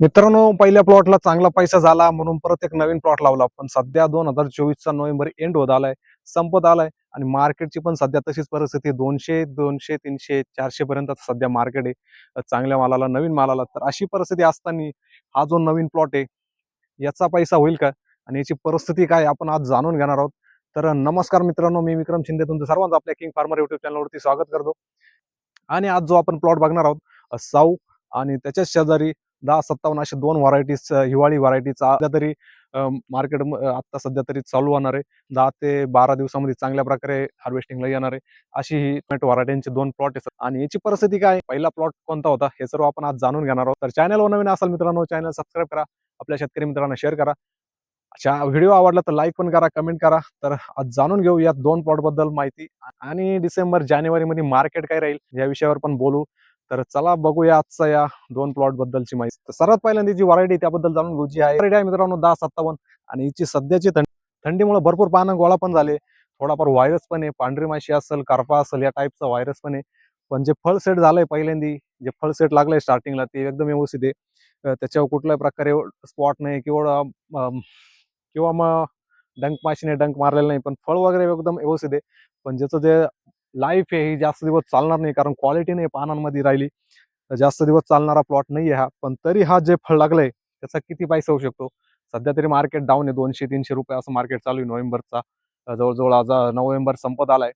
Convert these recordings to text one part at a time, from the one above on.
मित्रांनो पहिल्या प्लॉटला चांगला पैसा झाला म्हणून परत एक नवीन प्लॉट लावला. पण सध्या दोन हजार चोवीसचा नोव्हेंबर एंड होत आलाय संपत आलाय आणि मार्केटची पण सध्या तशीच परिस्थिती दोनशे दोनशे तीनशे चारशे पर्यंत सध्या मार्केट आहे. चांगल्या मालाला नवीन मालाला. तर अशी परिस्थिती असताना हा जो नवीन प्लॉट आहे याचा पैसा होईल का? आणि याची परिस्थिती काय आपण आज जाणून घेणार आहोत. तर नमस्कार मित्रांनो मी विक्रम शिंदे. तुमचं सर्वांचं आपल्या किंग फार्मर युट्यूब चॅनलवरती स्वागत करतो. आणि आज जो आपण प्लॉट बघणार आहोत साऊ आणि त्याच्याच शेजारी दहा सत्तावन्न असे दोन व्हरायटीज हिवाळी व्हरायटीचा सध्या तरी मार्केट आता सध्या तरी चालू होणार आहे. दहा ते बारा दिवसामध्ये चांगल्या प्रकारे हार्वेस्टिंगला येणार आहे. अशी ही टोमॅटो व्हरायटींचे दोन प्लॉट आहेत. आणि याची परिस्थिती काय पहिला प्लॉट कोणता होता? हे सर्व आपण आज जाणून घेणार आहोत. तर चॅनलवर नवीन असाल मित्रांनो चॅनल सबस्क्राईब करा. आपल्या शेतकरी मित्रांना शेअर करा. अच्छा व्हिडिओ आवडला तर लाईक पण करा कमेंट करा. तर आज जाणून घेऊ या दोन प्लॉटबद्दल माहिती. आणि डिसेंबर जानेवारी मध्ये मार्केट काय राहील? या विषयावर पण बोलू. तर चला बघूया आजचा या दोन प्लॉट बद्दलची माहिती. तर सर्वात पहिल्यांदा जी व्हरायटी त्याबद्दल जाणून घेऊ जी आहे. आहे मित्रांनो दहा सत्तावन्न. आणि हिची सध्याची थंडी थंडीमुळे भरपूर पानं गोळा पण झाले. थोडाफार व्हायरस पण आहे. पांढरी माशी असेल करपा असेल या टाईपचा व्हायरस पण आहे. पण जे फळ सेट झालंय पहिल्यांदी जे फळ सेट लागलंय स्टार्टिंगला ते एकदम व्यवस्थित आहे. त्याच्यावर कुठल्याही प्रकारे स्पॉट नाही किंवा किंवा मग डंक माशीने डंक मारलेला नाही पण फळ वगैरे एकदम व्यवस्थित आहे. पण ज्याचं जे लाईफ आहे ही जास्त दिवस चालणार नाही कारण क्वालिटी नाही पानांमध्ये राहिली. जास्त दिवस चालणारा प्लॉट नाही आहे हा. पण तरी हा जे फळ लागलंय त्याचा किती पैसा होऊ शकतो? सध्या तरी मार्केट डाऊन आहे दोनशे तीनशे रुपये असं मार्केट चालू आहे नोव्हेंबरचा. जवळजवळ आज नोव्हेंबर संपत आलाय.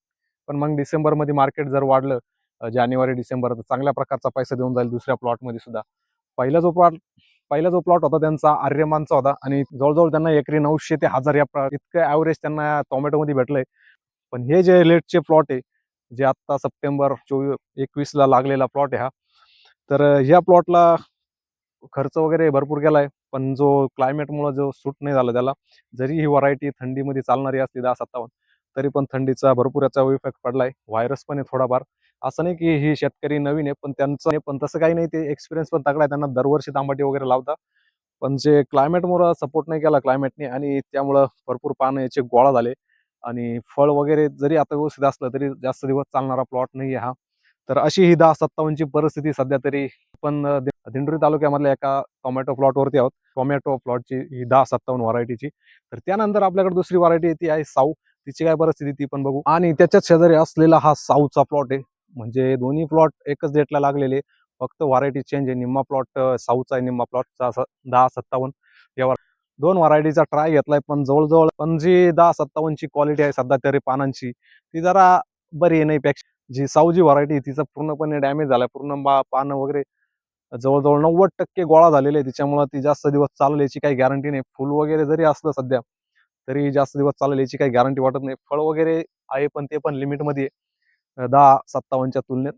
पण मग डिसेंबरमध्ये मार्केट जर वाढलं जानेवारी डिसेंबर तर चांगल्या प्रकारचा पैसा देऊन जाईल दुसऱ्या प्लॉटमध्ये सुद्धा. पहिला जो प्लॉट पहिला जो प्लॉट होता त्यांचा आर्यमानचा होता. आणि जवळजवळ त्यांना एकरी नऊशे ते हजार या इतकं ॲव्हरेज त्यांना टोमॅटोमध्ये भेटलंय. पण हे जे लेटचे प्लॉट आहे जे आत्ता सप्टेंबर चोवीस एकवीसला लागलेला प्लॉट आहे हा. तर ह्या प्लॉटला खर्च वगैरे भरपूर केलाय पण जो क्लायमेटमुळं जो सूट नाही झाला त्याला जरी ही व्हरायटी थंडीमध्ये चालणारी असली दहा सत्तावन्न तरी पण थंडीचा भरपूर याचा इफेक्ट पडलाय. व्हायरस पण आहे थोडाफार. असं नाही की ही शेतकरी नवीन आहे पण त्यांचं पण तसं काही नाही. ते एक्सपिरियन्स पण तगडा आहे त्यांना दरवर्षी तांबाटी वगैरे लावता. पण जे क्लायमेटमुळं सपोर्ट नाही केला क्लायमेटने आणि त्यामुळं भरपूर पानं याचे गोळा झाले. आणि फळ वगैरे जरी आता व्यवस्थित असलं तरी जास्त दिवस चालणारा प्लॉट नाही आहे हा. तर अशी ही दहा सत्तावन्नची परिस्थिती सध्या तरी पण दिंडोरी तालुक्यामधल्या एका टोमॅटो प्लॉटवरती आहोत. टोमॅटो प्लॉटची ही दहा सत्तावन्न व्हरायटीची तर त्यानंतर आपल्याकडे दुसरी व्हरायटी ती आहे साऊ. तिची काय परिस्थिती ती पण बघू. आणि त्याच्याच शेजारी असलेला हा साऊचा प्लॉट आहे. म्हणजे दोन्ही प्लॉट एकच डेटला लागलेले. फक्त व्हरायटी चेंज आहे. निम्मा प्लॉट साऊचा आहे. निम्मा प्लॉटचा दहा सत्तावन्न. यावर दोन व्हरायटीचा ट्राय घेतलाय पण जवळजवळ पण जी दहा सत्तावन्नची क्वालिटी आहे सध्या तरी पानांची. ती जरा बरी आहे नाही पेक्षा जी सावजी व्हरायटी तिचा पूर्णपणे डॅमेज झालाय. पूर्ण बा- पानं वगैरे जवळजवळ नव्वद टक्के गोळा झालेले आहे तिच्यामुळे ती जास्त दिवस चालेल याची काही गॅरंटी नाही. फुल वगैरे जरी असलं सध्या तरी जास्त दिवस चालेल याची काही गॅरंटी वाटत नाही. फळ वगैरे आहे पण ते पण लिमिटमध्ये दहा सत्तावन्नच्या तुलनेत.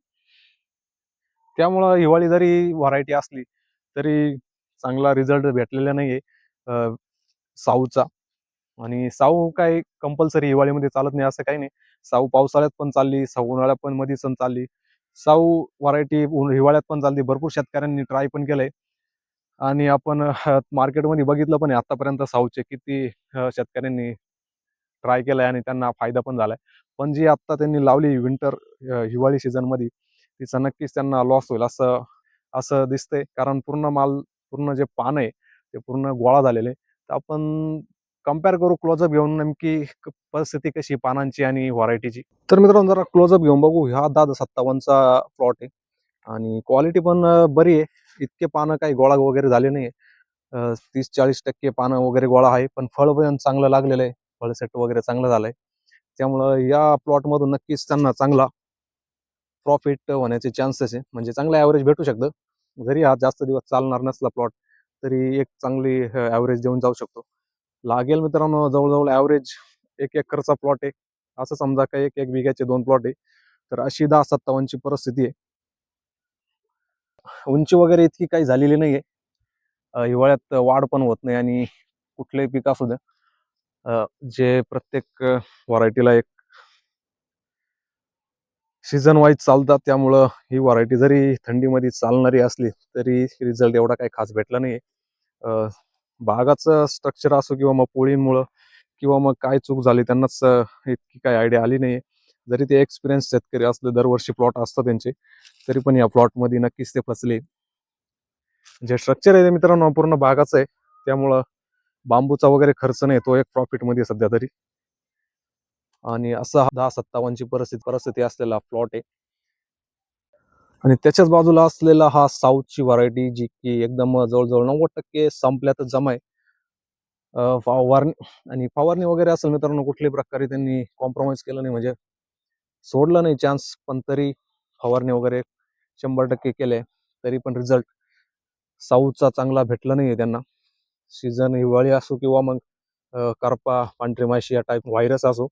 त्यामुळं हिवाळी जरी व्हरायटी असली तरी चांगला रिझल्ट भेटलेला नाही आहे साऊचा. आणि साऊ काय कंपल्सरी हिवाळीमध्ये चालत नाही असं काही नाही. साऊ पावसाळ्यात पण चालली साऊ उन्हाळ्यात पण मध्ये पण चालली. साऊ व्हरायटी हिवाळ्यात पण चालली. भरपूर शेतकऱ्यांनी ट्राय पण केलंय. आणि आपण मार्केटमध्ये बघितलं पण आहे आतापर्यंत साऊचे किती शेतकऱ्यांनी ट्राय केलाय आणि त्यांना फायदा पण झालाय. पण जी आत्ता त्यांनी लावली विंटर हिवाळी सीझनमध्ये तिचा नक्कीच त्यांना लॉस होईल असं असं दिसतंय. कारण पूर्ण माल पूर्ण जे पान आहे ते पूर्ण गोळा झालेले. आहे. तर आपण कंपेअर करू क्लोजअप घेऊन नेमकी क- परिस्थिती कशी पानांची आणि व्हरायटीची तर मित्रांनो जरा क्लोजअप घेऊन बघू. ह्या दहा सत्तावन्नचा प्लॉट आहे. आणि क्वालिटी पण बरी आहे. इतके पानं काही गोळा वगैरे झाले नाही तीस चाळीस टक्के पानं वगैरे गोळा आहे. पण फळ पण चांगलं लागलेलं आहे. फळसेट वगैरे चांगलं झालं आहे त्यामुळं या प्लॉटमधून नक्कीच त्यांना चांगला प्रॉफिट होण्याचे चान्सेस आहे. म्हणजे चांगलं ॲव्हरेज भेटू शकतं. जरी हा जास्त दिवस चालणार नसला प्लॉट तरी एक चांगली ॲव्हरेज देऊन जाऊ शकतो. लागेल मित्रांनो जवळजवळ ॲव्हरेज एक एकरचा प्लॉट आहे. असं समजा का एक एक बिघ्याचे दोन प्लॉट आहे. तर अशी दहा सत्तावन्नची परिस्थिती आहे. उंची वगैरे इतकी काही झालेली नाही आहे हिवाळ्यात वाढ पण होत नाही आणि कुठलेही पीक असू द्या जे प्रत्येक व्हरायटीला एक सीझन वाईज चालतात त्यामुळं ही व्हरायटी जरी थंडीमध्ये चालणारी असली तरी रिझल्ट एवढा काही खास भेटला नाही बागाचं स्ट्रक्चर असो किंवा मग पोळींमुळं किंवा मग काय चूक झाली त्यांनाच इतकी काही आयडिया आली नाही जरी ते एक्सपिरियन्स शेतकरी असले दरवर्षी प्लॉट असतात त्यांचे तरी पण या प्लॉटमध्ये नक्कीच ते फसले. जे स्ट्रक्चर आहे ते मित्रांनो पूर्ण बागाचं आहे. त्यामुळं बांबूचा वगैरे खर्च नाही तो एक प्रॉफिटमध्ये सध्या तरी. आणि असा दहा सत्तावन्नची परिस्थिती परिस्थिती असलेला प्लॉट आहे. आणि त्याच्याच बाजूला असलेला हा साऊथची व्हरायटी जी की एकदम जवळजवळ नव्वद टक्के संपल्यात जमा आहे. फवारणी आणि फवारणी वगैरे असेल मित्रांनो कुठल्याही प्रकारे त्यांनी कॉम्प्रोमाइज केलं नाही. म्हणजे सोडलं नाही चान्स पण तरी फवारणी वगैरे शंभर टक्के केले तरी पण रिझल्ट साऊथचा चांगला भेटला नाहीये त्यांना. सीझन हिवाळी असो किंवा मग करपा पांढरी माशी या टाईप व्हायरस असो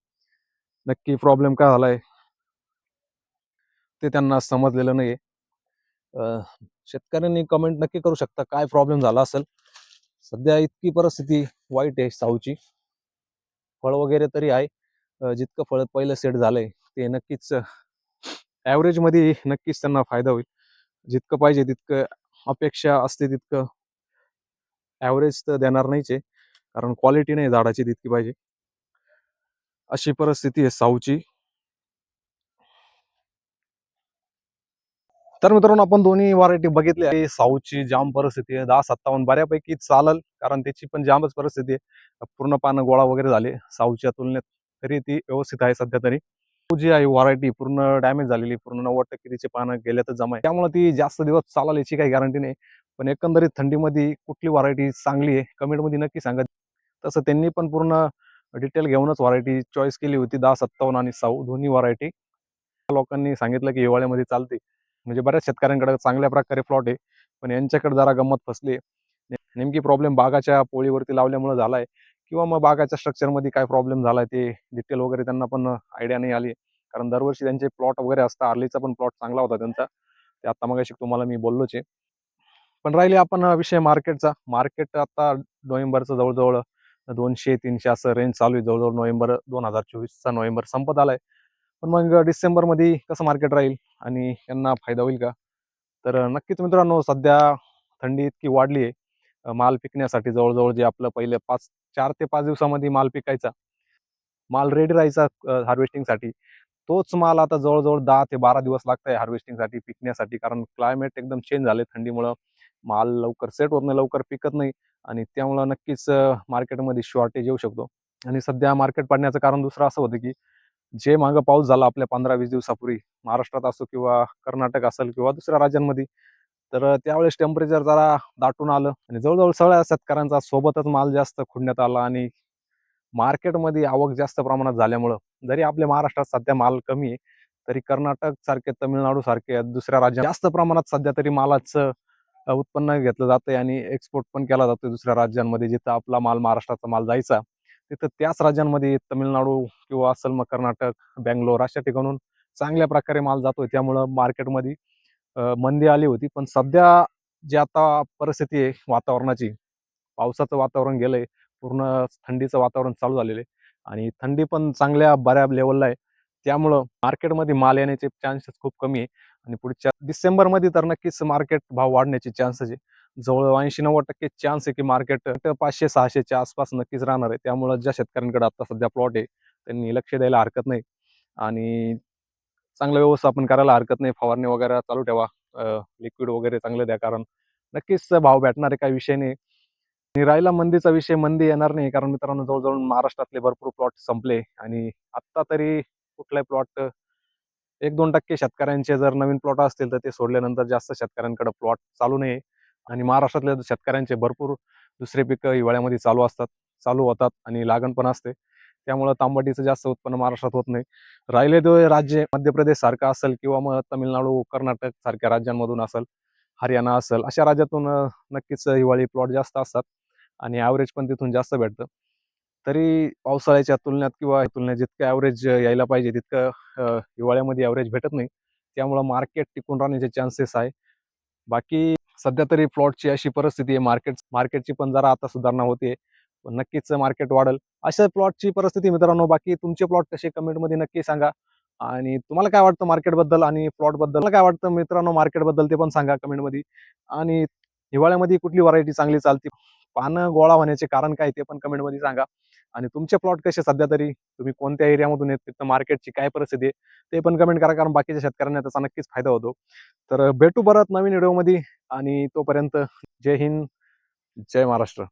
नक्की प्रॉब्लेम काय झालाय? ते त्यांना समजलेलं नाही शेतकऱ्यांनी कमेंट नक्की करू शकता. काय प्रॉब्लेम झाला असेल? सध्या इतकी परिस्थिती वाईट आहे साऊची. फळ वगैरे तरी आहे. जितकं फळ पहिलं सेट झालंय ते नक्कीच ॲव्हरेजमध्ये नक्कीच त्यांना फायदा होईल. जितकं पाहिजे तितकं अपेक्षा असते तितकं. ॲव्हरेज तर देणार नाहीच आहे. कारण क्वालिटी नाही झाडाची तितकी पाहिजे. अशी परिस्थिती आहे साऊची. तर मित्रांनो आपण दोन्ही व्हरायटी बघितली आहे. साऊची जाम परिस्थिती आहे. दहा सत्तावन्न बऱ्यापैकी चालल कारण त्याची पण जामच परिस्थिती आहे. पूर्ण पानं गोळा वगैरे झाले साऊच्या तुलनेत. तरी ती व्यवस्थित आहे सध्या तरी. जी आहे व्हरायटी पूर्ण डॅमेज झालेली पूर्ण नव्वद टक्के तिचे पानं गेले तर जमा आहे. त्यामुळे ती जास्त दिवस चालेल याची काही गॅरंटी नाही. पण एकंदरीत थंडीमध्ये कुठली व्हरायटी चांगली आहे कमेंटमध्ये नक्की सांगा. तसं त्यांनी पण पूर्ण डिटेल घेऊनच व्हरायटी चॉईस केली होती. दहा सत्तावन्न आणि साऊ दोन्ही व्हरायटी लोकांनी सांगितलं की हिवाळ्यामध्ये चालते. म्हणजे बऱ्याच शेतकऱ्यांकडे चांगल्या प्रकारे प्लॉट आहे. पण यांच्याकडे जरा गंमत फसली आहे. नेमकी प्रॉब्लेम बागाच्या पोळीवरती लावल्यामुळे झालाय किंवा मग बागाच्या स्ट्रक्चरमध्ये काय प्रॉब्लेम झालाय ते डिटेल वगैरे त्यांना पण आयडिया नाही आली. कारण दरवर्षी त्यांचे प्लॉट वगैरे असतात आर्लीचा पण प्लॉट चांगला होता त्यांचा. ते आत्ता मग तुम्हाला मी बोललोच आहे. पण राहिले आपण विषय मार्केटचा मार्केट आता नोव्हेंबरचं जवळजवळ दोनशे तीनशे असं रेंज चालू आहे. जवळजवळ नोव्हेंबर दोन हजार चोवीसचा नोव्हेंबर संपत आला आहे पण मग डिसेंबरमध्ये कसं मार्केट राहील आणि यांना फायदा होईल का? तर नक्कीच मित्रांनो सध्या थंडी इतकी वाढली आहे. माल पिकण्यासाठी जवळजवळ जे आपलं पहिले पाच चार ते पाच दिवसामध्ये माल पिकायचा माल रेडी राहायचा हार्वेस्टिंगसाठी तोच माल आता जवळजवळ दहा ते बारा दिवस लागत आहे हार्वेस्टिंगसाठी पिकण्यासाठी. कारण क्लायमेट एकदम चेंज झाले थंडीमुळं. माल लवकर सेट होत नाही लवकर पिकत नाही. आणि त्यामुळं नक्कीच मार्केटमध्ये शॉर्टेज येऊ शकतो. आणि सध्या मार्केट पाडण्याचं कारण दुसरं असं होतं की जे मागं पाऊस झाला आपल्या पंधरा वीस दिवसापूर्वी महाराष्ट्रात असो किंवा कर्नाटक असेल किंवा दुसऱ्या राज्यांमध्ये तर त्यावेळेस टेम्परेचर जरा दाटून आलं आणि जवळजवळ सगळ्या शेतकऱ्यांचा सोबतच माल जास्त खुडण्यात आला आणि मार्केटमध्ये आवक जास्त प्रमाणात झाल्यामुळं जरी आपल्या महाराष्ट्रात सध्या माल कमी आहे तरी कर्नाटक सारखे तमिळनाडू सारखे दुसऱ्या राज्यात जास्त प्रमाणात सध्या तरी मालाचं उत्पन्न घेतलं जातंय आणि एक्सपोर्ट पण केला जातोय दुसऱ्या राज्यांमध्ये जिथं आपला माल महाराष्ट्राचा माल जायचा तिथं त्याच राज्यांमध्ये तमिळनाडू किंवा असेल मग कर्नाटक बँगलोर अशा ठिकाणून चांगल्या प्रकारे माल जातोय. त्यामुळं मार्केटमध्ये मंदी आली होती. पण सध्या जी आता परिस्थिती आहे वातावरणाची पावसाचं वातावरण गेलंय पूर्ण थंडीचं वातावरण चालू झालेलं आहे आणि थंडी पण चांगल्या बऱ्या लेवलला आहे. त्यामुळं मार्केटमध्ये माल येण्याचे चान्सेस खूप कमी आहे. आणि पुढच्या डिसेंबरमध्ये तर नक्कीच मार्केट भाव वाढण्याचे चान्सेस आहे. जवळ ऐंशी नव्वद टक्के चान्स आहे की मार्केट पाचशे सहाशेच्या आसपास नक्कीच राहणार आहे. त्यामुळं ज्या शेतकऱ्यांकडे आता सध्या प्लॉट आहे त्यांनी लक्ष द्यायला हरकत नाही. आणि चांगलं व्यवस्थापन करायला हरकत नाही. फवारणी वगैरे चालू ठेवा. लिक्विड वगैरे चांगलं द्या. कारण नक्कीच भाव भेटणार आहे काही विषय नाही. आणि राहिला मंदीचा विषय मंदी येणार नाही. कारण मित्रांनो जवळजवळ महाराष्ट्रातले भरपूर प्लॉट संपले. आणि आत्ता तरी कुठलाही प्लॉट एक दोन टक्के शेतकऱ्यांचे जर नवीन प्लॉट असतील तर ते सोडल्यानंतर जास्त शेतकऱ्यांकडे प्लॉट चालू नये. आणि महाराष्ट्रातल्या शेतकऱ्यांचे भरपूर दुसरे पिकं हिवाळ्यामध्ये चालू असतात चालू होतात आणि लागण पण असते. त्यामुळं तांबटीचं जास्त उत्पन्न महाराष्ट्रात होत नाही. राहिले ते राज्य मध्य प्रदेश सारखं असेल किंवा मग तमिळनाडू कर्नाटक सारख्या राज्यांमधून असेल हरियाणा असेल अशा राज्यातून नक्कीच हिवाळी प्लॉट जास्त असतात आणि ॲव्हरेज पण तिथून जास्त भेटतं. तरी पावसाळ्याच्या तुलनेत किंवा तुलनेत जितकं ॲव्हरेज यायला पाहिजे तितकं हिवाळ्यामध्ये ॲव्हरेज भेटत नाही. त्यामुळं मार्केट टिकून राहण्याचे चान्सेस आहे. बाकी सध्या तरी प्लॉटची अशी परिस्थिती आहे. मार्केट मार्केटची पण जरा आता सुधारणा होते पण नक्कीच मार्केट वाढेल. अशा प्लॉटची परिस्थिती मित्रांनो. बाकी तुमचे प्लॉट कसे कमेंटमध्ये नक्की सांगा. आणि तुम्हाला काय वाटतं मार्केटबद्दल आणि प्लॉटबद्दल काय वाटतं मित्रांनो मार्केटबद्दल ते पण सांगा कमेंटमध्ये. आणि हिवाळ्यामध्ये कुठली व्हरायटी चांगली चालते? पानं गोळा होण्याचे कारण काय ते पण कमेंटमध्ये सांगा. आणि तुमचे प्लॉट कसे सध्या तरी? तुम्ही कोणत्या एरियामधून येत तिथं मार्केटची काय परिस्थिती आहे? ते पण कमेंट करा कारण बाकीच्या शेतकऱ्यांना त्याचा नक्कीच फायदा होतो. तर भेटू परत नवीन व्हिडिओमध्ये आणि तोपर्यंत जय हिंद जय महाराष्ट्र.